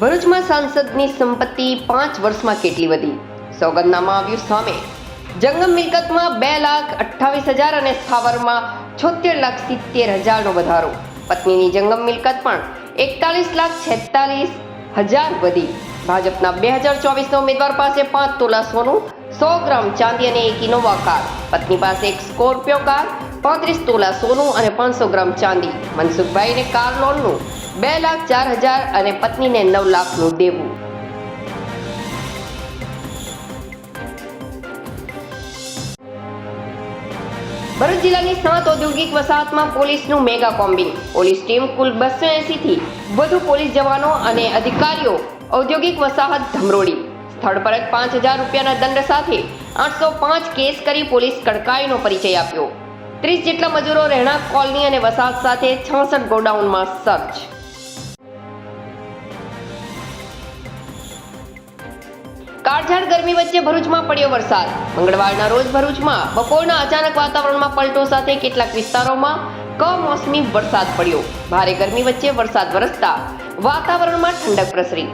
ભરૂચમાં સાંસદની સંપત્તિ પાંચ વર્ષમાં કેટલી વધી? સોગંદનામાં આવ્યું સામે. જંગમ મિલકતમાં બે લાખ અઠ્ઠાવીસ હજાર અને સ્થાવરમાં છોતેર લાખ સિત્તેર હજારનો વધારો. પત્નીની જંગમ મિલકત પણ એકતાલીસ લાખ છેતાલીસ હજાર વધી. ભાજપના બે હજાર ચોવીસના ઉમેદવાર પાસે પાંચ તોલા સોનું સો ગ્રામ ચાંદી અને એક ઇનોવા કાર. પત્ની પાસે એક સ્કોર્પિયો કાર, પાંત્રીસ તોલા સોનું અને પાંચસો ગ્રામ ચાંદી. મનસુખભાઈને કાર લોનનું બે લાખ ચાર હજાર અને પત્નીને નવ લાખનું દેવું. ભરૂચ જિલ્લાની સાત ઔદ્યોગિક વસાહતમાં પોલીસનું મેગા કોમ્બિંગ. પોલીસ ટીમ કુલ બસો એંસીથી વધુ પોલીસ જવાનો અને અધિકારીઓ ઔદ્યોગિક વસાહત ધમરોડી સ્થળ પર જ પાંચ હજાર રૂપિયાના દંડ સાથે આઠસો પાંચ કેસ કરી પોલીસ કડકાઈનો પરિચય આપ્યો. ત્રીસ જેટલા મજૂરો રહેણાંક કોલની અને વસાહત સાથે છાસઠ ગોડાઉનમાં સર્ચ. કાળઝાળ ગરમી વચ્ચે ભરૂચમાં પડ્યો વરસાદ. મંગળવારના રોજ ભરૂચમાં બપોરના અચાનક વાતાવરણમાં પલટો સાથે કેટલાક વિસ્તારોમાં કમોસમી વરસાદ પડ્યો. ભારે ગરમી વચ્ચે વરસાદ વરસતા વાતાવરણમાં ઠંડક પ્રસરી.